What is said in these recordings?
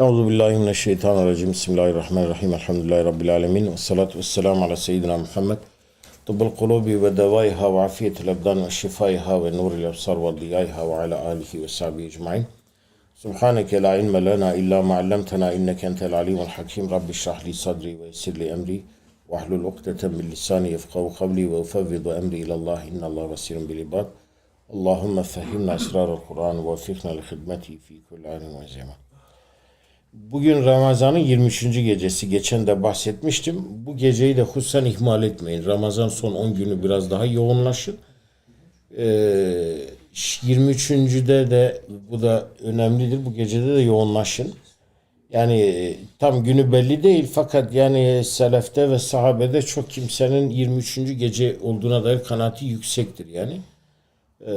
أعوذ بالله من الشيطان الرجيم. بسم الله الرحمن الرحيم. الحمد لله رب العالمين. والصلاة والسلام على سيدنا محمد. طب القلوب ودوائها وعافية الأبدان وشفائها ونور الأبصار وضيائها وعلى آله وصحبه أجمعين. سبحانك لا علم لنا إلا ما علمتنا إنك أنت العليم الحكيم. رب اشرح لي صدري ويسر لي أمري واحلل عقدة من لساني يفقه قولي وأفوض أمري إلى الله. إن الله بصير بالعباد. اللهم فهمنا أسرار القرآن ووفقنا لخدمتي في كل آن وزمان Bugün Ramazan'ın 23. gecesi. Geçen de bahsetmiştim. Bu geceyi de hususen ihmal etmeyin. Ramazan son 10 günü biraz daha yoğunlaşın. Ee, 23.de de bu da önemlidir. Bu gecede de yoğunlaşın. Yani e, tam günü belli değil fakat yani selefte ve sahabede çok kimsenin 23. gece olduğuna dair kanaati yüksektir yani. Ee,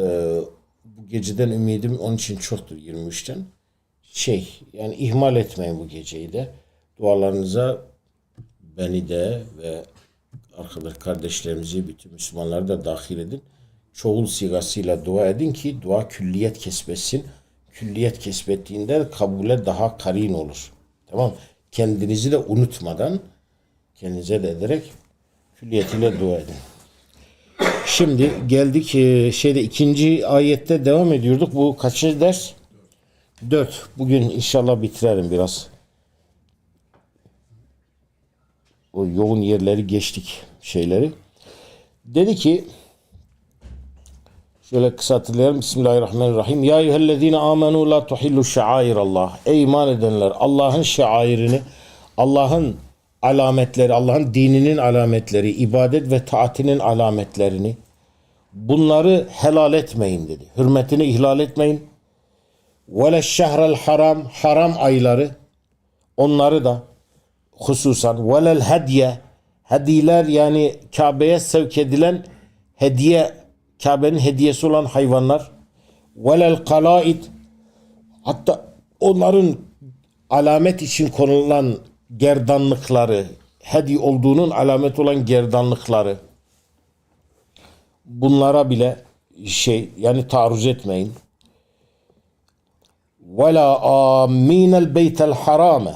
bu geceden ümidim onun için çoktur 23'ten şey yani ihmal etmeyin bu geceyi de. Dualarınıza beni de ve arkadaş kardeşlerimizi bütün Müslümanları da dahil edin. Çoğul sigasıyla dua edin ki dua külliyet kesbetsin. Külliyet kesbettiğinde kabule daha karin olur. Tamam. Kendinizi de unutmadan kendinize de ederek külliyetiyle dua edin. Şimdi geldik e, şeyde ikinci ayette devam ediyorduk. Bu kaçıncı ders? 4. Bugün inşallah bitirelim biraz. O yoğun yerleri geçtik şeyleri. Dedi ki şöyle kısa hatırlayalım. Bismillahirrahmanirrahim. Ya eyyühellezine amenu la tuhillu şairallah. Ey iman edenler Allah'ın şairini, Allah'ın alametleri, Allah'ın dininin alametleri, ibadet ve taatinin alametlerini bunları helal etmeyin dedi. Hürmetini ihlal etmeyin ve şehrel haram haram ayları onları da hususan velel hediye hediyeler yani Kabe'ye sevk edilen hediye Kabe'nin hediyesi olan hayvanlar velel kalaid hatta onların alamet için konulan gerdanlıkları hediye olduğunun alamet olan gerdanlıkları bunlara bile şey yani taarruz etmeyin. ولا آمين البيت الحرام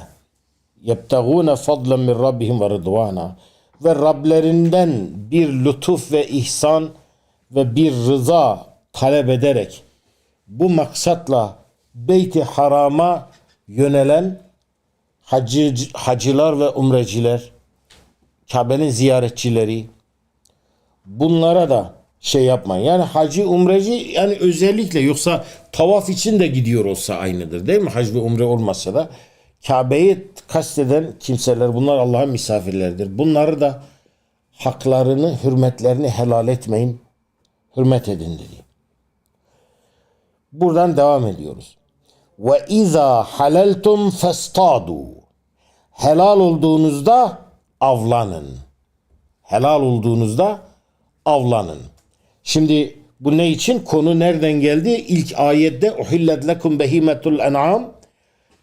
يبتغون فضلا من ربهم ورضوانا ve Rablerinden bir lütuf ve ihsan ve bir rıza talep ederek bu maksatla Beyt-i Haram'a yönelen hacı, hacılar ve umreciler, Kabe'nin ziyaretçileri bunlara da şey yapmayın. Yani hacı umreci yani özellikle yoksa tavaf için de gidiyor olsa aynıdır değil mi? Hac ve umre olmasa da Kabe'yi kasteden kimseler bunlar Allah'ın misafirleridir. Bunları da haklarını, hürmetlerini helal etmeyin. Hürmet edin dedi. Buradan devam ediyoruz. Ve iza halaltum festadu. Helal olduğunuzda avlanın. Helal olduğunuzda avlanın. Şimdi bu ne için? Konu nereden geldi? İlk ayette uhillet lekum behimetul en'am.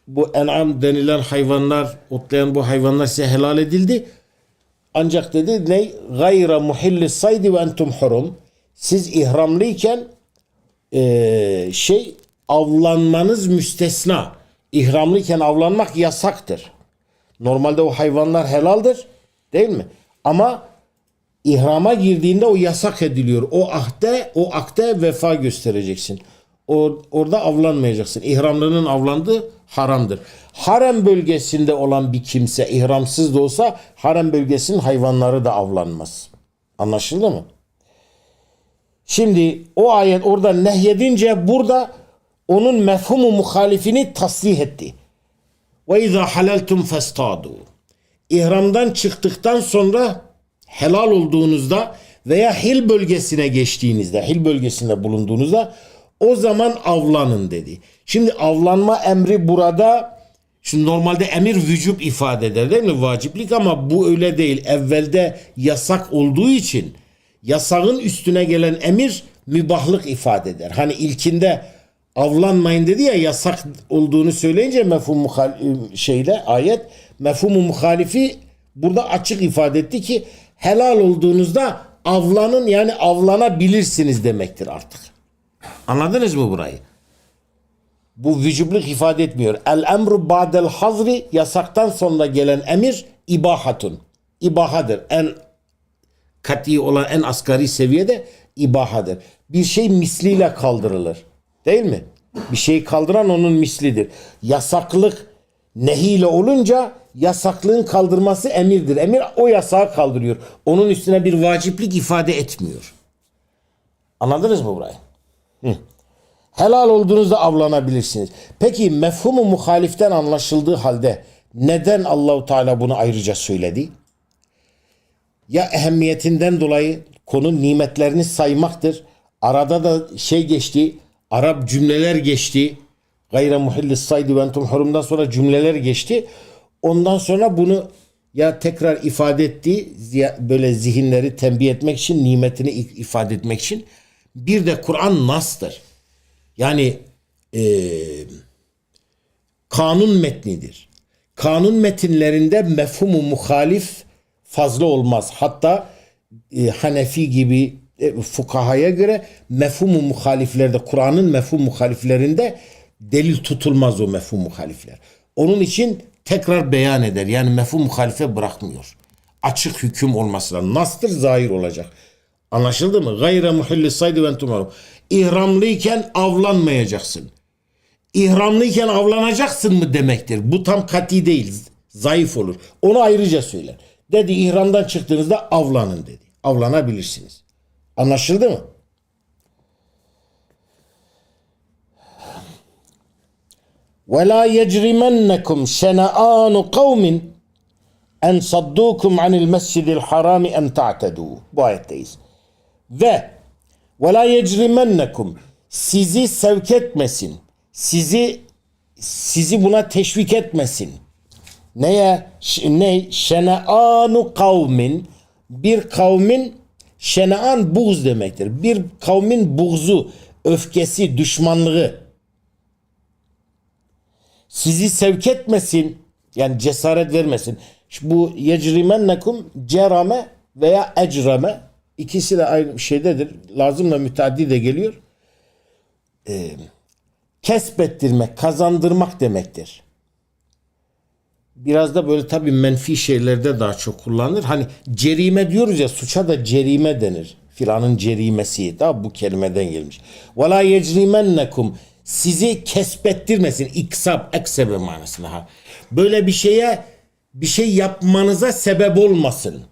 Bu en'am denilen hayvanlar, otlayan bu hayvanlar size helal edildi. Ancak dedi ne? Gayra muhilli saydi ve entum hurum. Siz ihramlıyken e, şey avlanmanız müstesna. İhramlıyken avlanmak yasaktır. Normalde o hayvanlar helaldir. Değil mi? Ama ihrama girdiğinde o yasak ediliyor. O ahde, o akte vefa göstereceksin. O, orada avlanmayacaksın. İhramlının avlandığı haramdır. Harem bölgesinde olan bir kimse ihramsız da olsa harem bölgesinin hayvanları da avlanmaz. Anlaşıldı mı? Şimdi o ayet orada nehyedince burada onun mefhumu muhalifini tasrih etti. Ve izâ halaltum festadu. İhramdan çıktıktan sonra helal olduğunuzda veya hil bölgesine geçtiğinizde, hil bölgesinde bulunduğunuzda o zaman avlanın dedi. Şimdi avlanma emri burada şimdi normalde emir vücub ifade eder değil mi? Vaciplik ama bu öyle değil. Evvelde yasak olduğu için yasağın üstüne gelen emir mübahlık ifade eder. Hani ilkinde avlanmayın dedi ya yasak olduğunu söyleyince mefhum muhal şeyde ayet mefhumu muhalifi burada açık ifade etti ki helal olduğunuzda avlanın yani avlanabilirsiniz demektir artık. Anladınız mı burayı? Bu vücubluk ifade etmiyor. El emru ba'del hazri yasaktan sonra gelen emir ibahatun. İbahadır. En kat'i olan en asgari seviyede ibahadır. Bir şey misliyle kaldırılır. Değil mi? Bir şeyi kaldıran onun mislidir. Yasaklık nehiyle olunca yasaklığın kaldırması emirdir. Emir o yasağı kaldırıyor. Onun üstüne bir vaciplik ifade etmiyor. Anladınız mı burayı? Hı. Helal olduğunuzda avlanabilirsiniz. Peki mefhumu muhaliften anlaşıldığı halde neden Allahu Teala bunu ayrıca söyledi? Ya ehemmiyetinden dolayı konu nimetlerini saymaktır. Arada da şey geçti, Arap cümleler geçti. Gayre muhillis saydı ve entum hurumdan sonra cümleler geçti. Ondan sonra bunu ya tekrar ifade etti, ziya- böyle zihinleri tembih etmek için, nimetini ifade etmek için. Bir de Kur'an nastır. Yani eee kanun metnidir. Kanun metinlerinde mefhumu muhalif fazla olmaz. Hatta e, Hanefi gibi e, fukahaya göre mefhumu muhaliflerde Kur'an'ın mefhum muhaliflerinde delil tutulmaz o mefhum muhalifler. Onun için tekrar beyan eder. Yani mefhum muhalife bırakmıyor. Açık hüküm olması lazım. Nastır zahir olacak. Anlaşıldı mı? Gayre muhilli saydı ve entum harum. İhramlıyken avlanmayacaksın. İhramlıyken avlanacaksın mı demektir. Bu tam kati değil. Zayıf olur. Onu ayrıca söyler. Dedi ihramdan çıktığınızda avlanın dedi. Avlanabilirsiniz. Anlaşıldı mı? Ve la yecrimennekum şena'anu kavmin en saddukum anil mescidil harami en ta'tedu. Bu ayetteyiz. Ve ve la yecrimennekum sizi sevk etmesin. Sizi sizi buna teşvik etmesin. Neye? Ne? Şene'anu kavmin bir kavmin şene'an buğz demektir. Bir kavmin buğzu, öfkesi, düşmanlığı sizi sevk etmesin yani cesaret vermesin. Bu yecrimennekum cerame veya ecrame ikisi de aynı şeydedir. Lazımla müteaddi de geliyor. Ee, kesbettirmek, kazandırmak demektir. Biraz da böyle tabii menfi şeylerde daha çok kullanılır. Hani cerime diyoruz ya suça da cerime denir. Filanın cerimesi da bu kelimeden gelmiş. La yecrimennekum sizi kesbettirmesin. İksab, eksebe manasına. Ha. Böyle bir şeye bir şey yapmanıza sebep olmasın.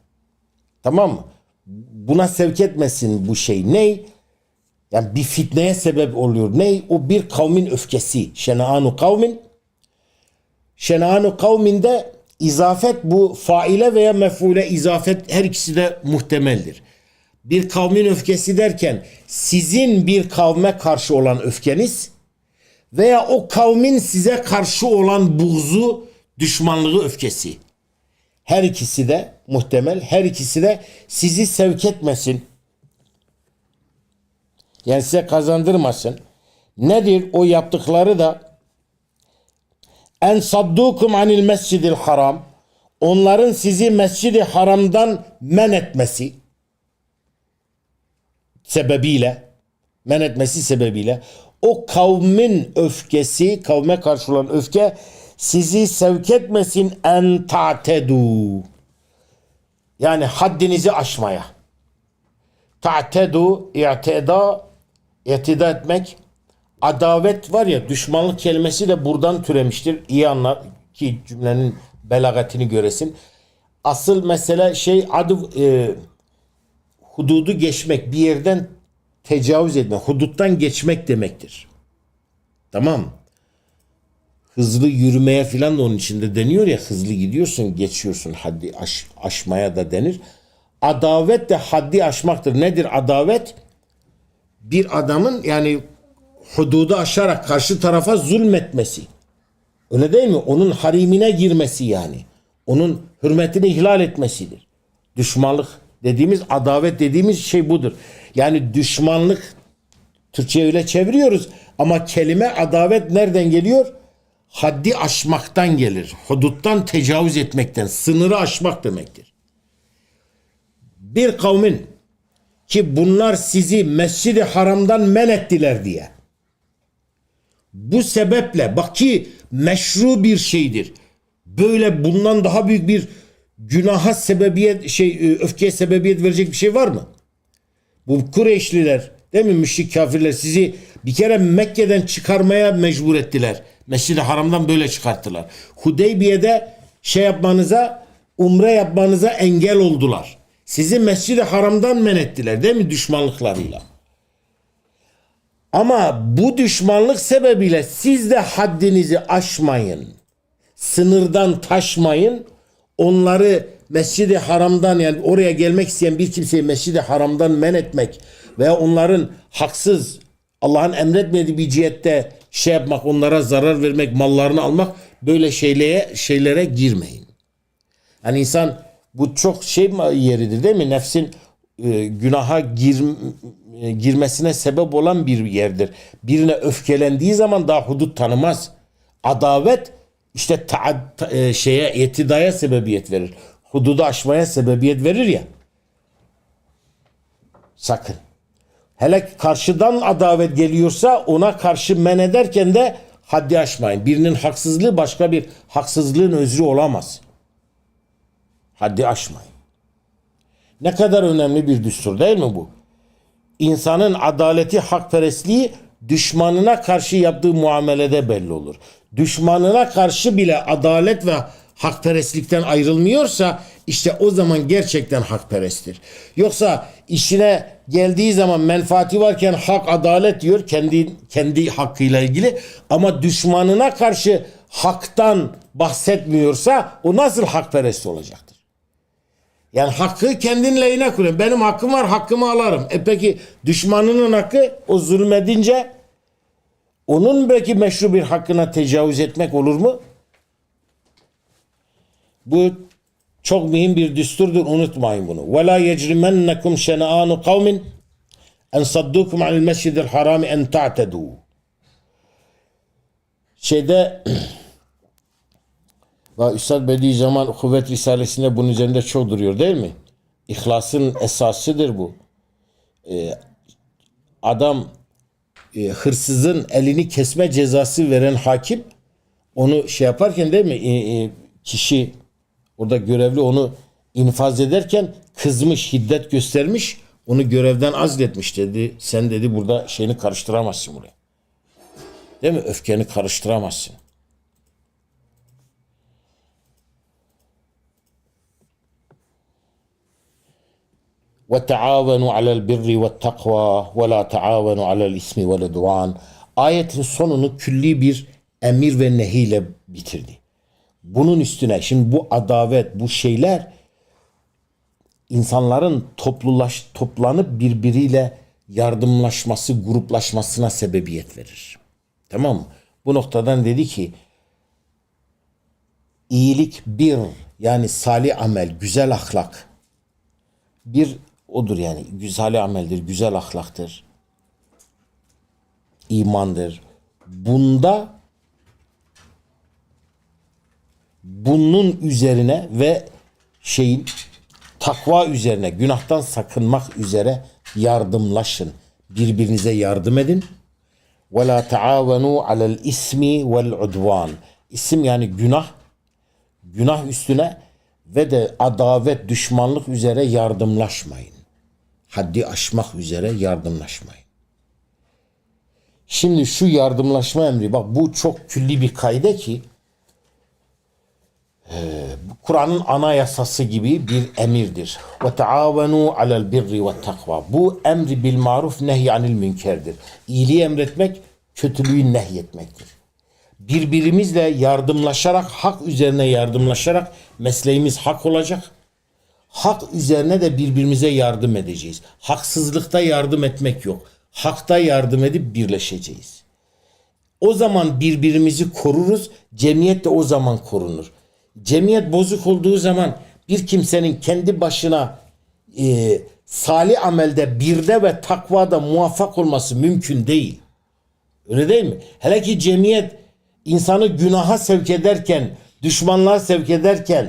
Tamam mı? Buna sevk etmesin bu şey. Ney? Yani bir fitneye sebep oluyor. Ney? O bir kavmin öfkesi. Şena'anu kavmin Şenanu kavminde izafet bu faile veya mef'ule izafet her ikisi de muhtemeldir. Bir kavmin öfkesi derken sizin bir kavme karşı olan öfkeniz veya o kavmin size karşı olan buğzu, düşmanlığı öfkesi. Her ikisi de muhtemel, her ikisi de sizi sevk etmesin. Yani size kazandırmasın. Nedir o yaptıkları da en saddukum anil mescidil haram onların sizi mescidi haramdan men etmesi sebebiyle men etmesi sebebiyle o kavmin öfkesi kavme karşı olan öfke sizi sevk etmesin en ta'tedu yani haddinizi aşmaya ta'tedu i'tida i'tida etmek adavet var ya düşmanlık kelimesi de buradan türemiştir. İyi anlar ki cümlenin belagatini göresin. Asıl mesele şey adı e, hududu geçmek bir yerden tecavüz etme huduttan geçmek demektir. Tamam? Hızlı yürümeye filan da onun içinde deniyor ya hızlı gidiyorsun geçiyorsun haddi aş, aşmaya da denir. Adavet de haddi aşmaktır. Nedir adavet? Bir adamın yani hududu aşarak karşı tarafa zulmetmesi. Öyle değil mi? Onun harimine girmesi yani. Onun hürmetini ihlal etmesidir. Düşmanlık dediğimiz, adavet dediğimiz şey budur. Yani düşmanlık Türkçe öyle çeviriyoruz ama kelime adavet nereden geliyor? Haddi aşmaktan gelir. Huduttan tecavüz etmekten, sınırı aşmak demektir. Bir kavmin ki bunlar sizi mescidi haramdan men ettiler diye Bu sebeple bak ki meşru bir şeydir. Böyle bundan daha büyük bir günaha sebebiyet şey e, öfkeye sebebiyet verecek bir şey var mı? Bu Kureyşliler değil mi müşrik kafirler sizi bir kere Mekke'den çıkarmaya mecbur ettiler. Mescid-i Haram'dan böyle çıkarttılar. Hudeybiye'de şey yapmanıza umre yapmanıza engel oldular. Sizi Mescid-i Haram'dan men ettiler değil mi düşmanlıklarıyla? Ama bu düşmanlık sebebiyle siz de haddinizi aşmayın. Sınırdan taşmayın. Onları Mescid-i Haram'dan yani oraya gelmek isteyen bir kimseyi Mescid-i Haram'dan men etmek veya onların haksız Allah'ın emretmediği bir cihette şey yapmak, onlara zarar vermek, mallarını almak böyle şeylere şeylere girmeyin. Yani insan bu çok şey yeridir değil mi? Nefsin e, günaha gir, e, girmesine sebep olan bir yerdir. Birine öfkelendiği zaman daha hudut tanımaz. Adavet işte ta, ta- e, şeye etidaya sebebiyet verir. Hududu aşmaya sebebiyet verir ya. Sakın. Hele karşıdan adavet geliyorsa ona karşı men ederken de haddi aşmayın. Birinin haksızlığı başka bir haksızlığın özrü olamaz. Haddi aşmayın. Ne kadar önemli bir düstur değil mi bu? İnsanın adaleti, hakperestliği düşmanına karşı yaptığı muamelede belli olur. Düşmanına karşı bile adalet ve hakperestlikten ayrılmıyorsa işte o zaman gerçekten hakperesttir. Yoksa işine geldiği zaman menfaati varken hak adalet diyor kendi kendi hakkıyla ilgili ama düşmanına karşı haktan bahsetmiyorsa o nasıl hakperest olacaktır? Yani hakkı kendin lehine kullan. Benim hakkım var hakkımı alarım. E peki düşmanının hakkı o zulmedince onun belki meşru bir hakkına tecavüz etmek olur mu? Bu çok mühim bir düsturdur unutmayın bunu. Ve la yecrimennekum şena'anu kavmin en saddukum anil mescidil harami en ta'tedu. Şeyde Üstad Bediüzzaman Kuvvet Risalesi'nde bunun üzerinde çok duruyor değil mi? İhlasın esasıdır bu. Ee, adam e, hırsızın elini kesme cezası veren hakim onu şey yaparken değil mi e, e, kişi Orada görevli onu infaz ederken kızmış, şiddet göstermiş. Onu görevden azletmiş dedi. Sen dedi burada şeyini karıştıramazsın buraya. Değil mi? Öfkeni karıştıramazsın. ve taavenu alel birri ve takva ve la taavenu alel ismi ve. Ayetin sonunu külli bir emir ve nehiyle bitirdi. Bunun üstüne şimdi bu adavet, bu şeyler insanların toplulaş, toplanıp birbiriyle yardımlaşması, gruplaşmasına sebebiyet verir. Tamam mı? Bu noktadan dedi ki iyilik bir yani salih amel, güzel ahlak bir odur yani güzel ameldir, güzel ahlaktır. imandır. Bunda bunun üzerine ve şeyin takva üzerine, günahtan sakınmak üzere yardımlaşın. Birbirinize yardım edin. Ve la taavenu alel ismi vel udvan. İsim yani günah. Günah üstüne ve de adavet, düşmanlık üzere yardımlaşmayın. Haddi aşmak üzere yardımlaşmayın. Şimdi şu yardımlaşma emri bak bu çok külli bir kaide ki Kur'an'ın anayasası gibi bir emirdir. Ve taavenu alel birri ve takva. Bu emri bil maruf nehy anil münkerdir. İyiliği emretmek, kötülüğü nehyetmektir birbirimizle yardımlaşarak, hak üzerine yardımlaşarak mesleğimiz hak olacak. Hak üzerine de birbirimize yardım edeceğiz. Haksızlıkta yardım etmek yok. Hakta yardım edip birleşeceğiz. O zaman birbirimizi koruruz. Cemiyet de o zaman korunur. Cemiyet bozuk olduğu zaman bir kimsenin kendi başına e, salih amelde birde ve takvada muvaffak olması mümkün değil. Öyle değil mi? Hele ki cemiyet insanı günaha sevk ederken, düşmanlığa sevk ederken,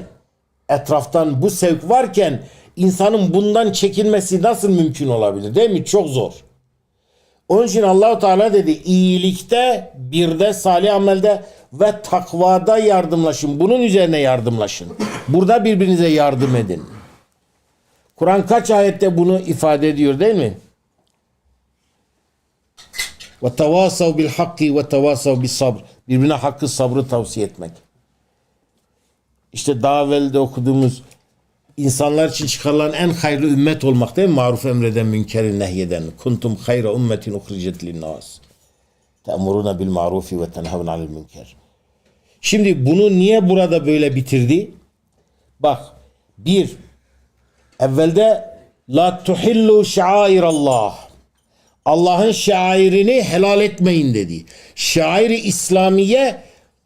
etraftan bu sevk varken insanın bundan çekinmesi nasıl mümkün olabilir değil mi? Çok zor. Onun için Allahu Teala dedi iyilikte, birde, salih amelde ve takvada yardımlaşın. Bunun üzerine yardımlaşın. Burada birbirinize yardım edin. Kur'an kaç ayette bunu ifade ediyor değil mi? Ve tevasav bil hakki ve tevasav bis sabr. Birbirine hakkı sabrı tavsiye etmek. İşte daha evvel de okuduğumuz insanlar için çıkarılan en hayırlı ümmet olmak değil mi? Maruf emreden, münkerin nehyeden. Kuntum hayra ümmetin uhricet linnas. Te'muruna bil marufi ve tenhavun anil münker. Şimdi bunu niye burada böyle bitirdi? Bak bir evvelde la tuhillu şairallah Allah'ın şairini helal etmeyin dedi. Şairi İslamiye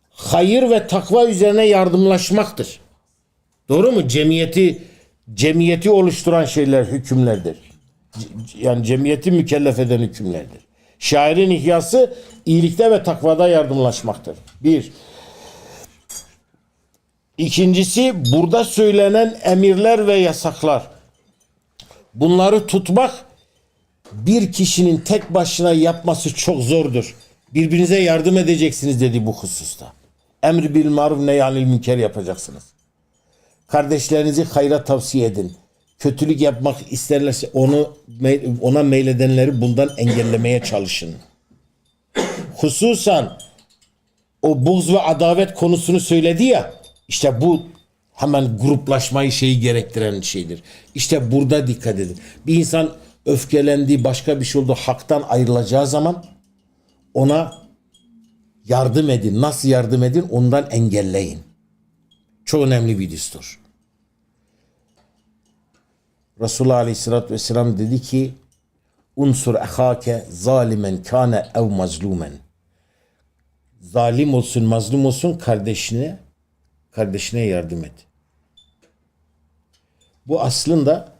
hayır ve takva üzerine yardımlaşmaktır. Doğru mu? Cemiyeti cemiyeti oluşturan şeyler hükümlerdir. Yani cemiyeti mükellef eden hükümlerdir. Şairin ihyası iyilikte ve takvada yardımlaşmaktır. Bir. İkincisi burada söylenen emirler ve yasaklar. Bunları tutmak bir kişinin tek başına yapması çok zordur. Birbirinize yardım edeceksiniz dedi bu hususta. Emri bil maruf neyyanil münker yapacaksınız. Kardeşlerinizi hayra tavsiye edin. Kötülük yapmak isterlerse onu ona meyledenleri bundan engellemeye çalışın. Hususan o buğz ve adavet konusunu söyledi ya işte bu hemen gruplaşmayı şeyi gerektiren şeydir. İşte burada dikkat edin. Bir insan öfkelendiği başka bir şey oldu haktan ayrılacağı zaman ona yardım edin. Nasıl yardım edin? Ondan engelleyin. Çok önemli bir düstur. Resulullah Aleyhisselatü Vesselam dedi ki unsur ehake zalimen kane ev mazlumen zalim olsun mazlum olsun kardeşine kardeşine yardım et. Bu aslında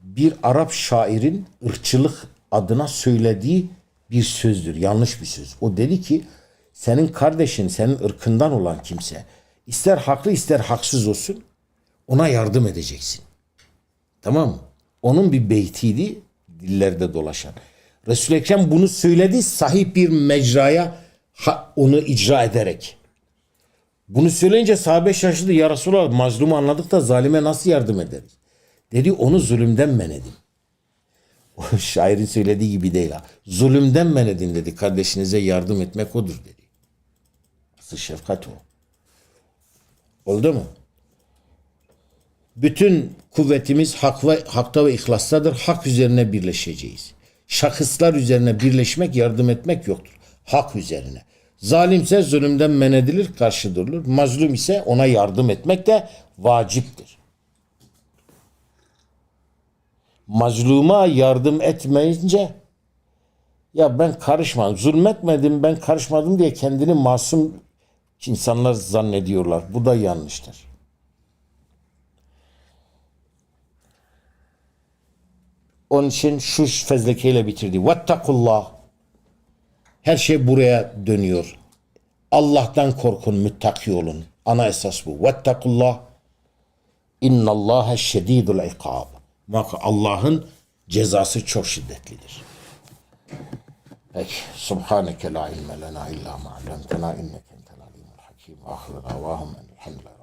bir Arap şairin ırkçılık adına söylediği bir sözdür. Yanlış bir söz. O dedi ki senin kardeşin, senin ırkından olan kimse ister haklı ister haksız olsun ona yardım edeceksin. Tamam mı? Onun bir beytiydi dillerde dolaşan. Resul-i Ekrem bunu söyledi sahih bir mecraya onu icra ederek. Bunu söyleyince sahabe şaşırdı. Ya Resulallah mazlumu anladık da zalime nasıl yardım ederiz? Dedi onu zulümden men edin. O şairin söylediği gibi değil ha. Zulümden men edin dedi. Kardeşinize yardım etmek odur dedi. Asıl şefkat o. Oldu mu? Bütün kuvvetimiz hak ve hakta ve ihlastadır. Hak üzerine birleşeceğiz. Şahıslar üzerine birleşmek, yardım etmek yoktur. Hak üzerine. Zalimse zulümden men edilir, karşı durulur. Mazlum ise ona yardım etmek de vaciptir. Mazluma yardım etmeyince ya ben karışmadım, zulmetmedim, ben karışmadım diye kendini masum insanlar zannediyorlar. Bu da yanlıştır. Onun için şu fezlekeyle bitirdi. Vettakullah. Her şey buraya dönüyor. Allah'tan korkun, müttaki olun. Ana esas bu. Vettakullah. İnnallâhe şedîdul ikab. Bak Allah'ın cezası çok şiddetlidir. Peki. Subhaneke la ilme lena illa ma allamtena inneke entel alimul hakim. Ahir davahum elhamdülillah.